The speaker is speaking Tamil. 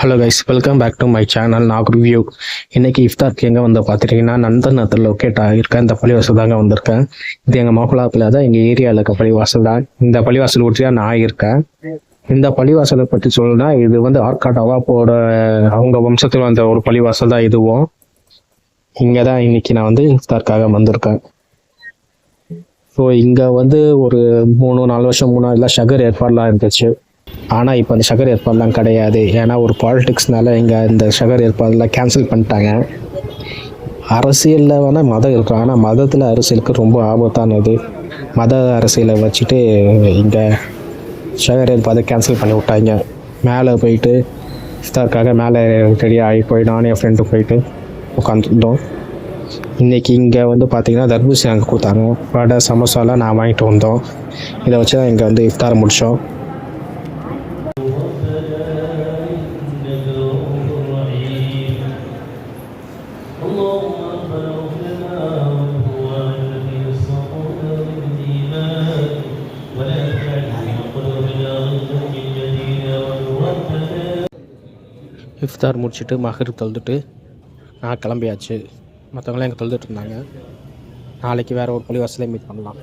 Hello guys welcome back to my channel knock review இன்றைக்கி இஃப்தார்க்கு எங்கே வந்து பார்த்துட்டிங்கன்னா நந்தனத்தில் லொக்கேட் ஆகியிருக்கேன். இந்த பள்ளிவாசல் தாங்க வந்திருக்கேன். இது எங்கள் மாப்பிளாப்பில் தான் எங்கள் ஏரியாவில் இருக்க பள்ளிவாசல் தான். இந்த பள்ளிவாசல் ஒட்டி தான் நான் ஆகியிருக்கேன் இந்த பள்ளிவாசலை பற்றி சொல்லணும்னா இது வந்து ஆர்காட் அவாப்போட அவங்க வம்சத்தில் வந்த ஒரு பள்ளிவாசல் தான் இதுவும். இங்கே தான் இன்னைக்கு நான் வந்து இஃப்தார்க்காக வந்திருக்கேன். ஸோ இங்கே வந்து ஒரு மூணு நாலு வருஷம் முன்னாடிலாம் ஷகர் ஏற்பாடுலாம் இருந்துச்சு. ஆனால் இப்போ அந்த ஷகர் ஏற்பாடுலாம் கிடையாது. ஏன்னா ஒரு பாலிட்டிக்ஸ்னால இங்கே இந்த ஷகர் ஏற்பாடுலாம் கேன்சல் பண்ணிட்டாங்க. அரசியலில் வேணால் மதம் இருக்கும் ஆனால் மதத்தில் அரசியலுக்கு ரொம்ப ஆபத்தானது. மத அரசியலை வச்சுட்டு இங்கே ஷகர் ஏற்பாடு கேன்சல் பண்ணி விட்டாங்க. மேலே போயிட்டு இஃப்தாருக்காக மேலே ரெடியாக ஆகி போய் நானும் என் ஃப்ரெண்டும் போயிட்டு உட்காந்துருந்தோம் இன்றைக்கி இங்கே வந்து பார்த்திங்கன்னா தர்பூசணி அங்கே கொடுத்தாங்க. வடை சமோசாலாம் நான் வாங்கிட்டு வந்தோம். இதை வச்சு தான் இங்கே வந்து இஃப்தார் முடித்தோம் இஃப்தார் முடிச்சுட்டு மகர் தொழுதுட்டு நான் கிளம்பியாச்சு. மற்றவங்களாம் எங்கே தொழுதுட்டு இருந்தாங்க. நாளைக்கு வேறு ஒரு பள்ளிவாசலே மீட் பண்ணலாம்.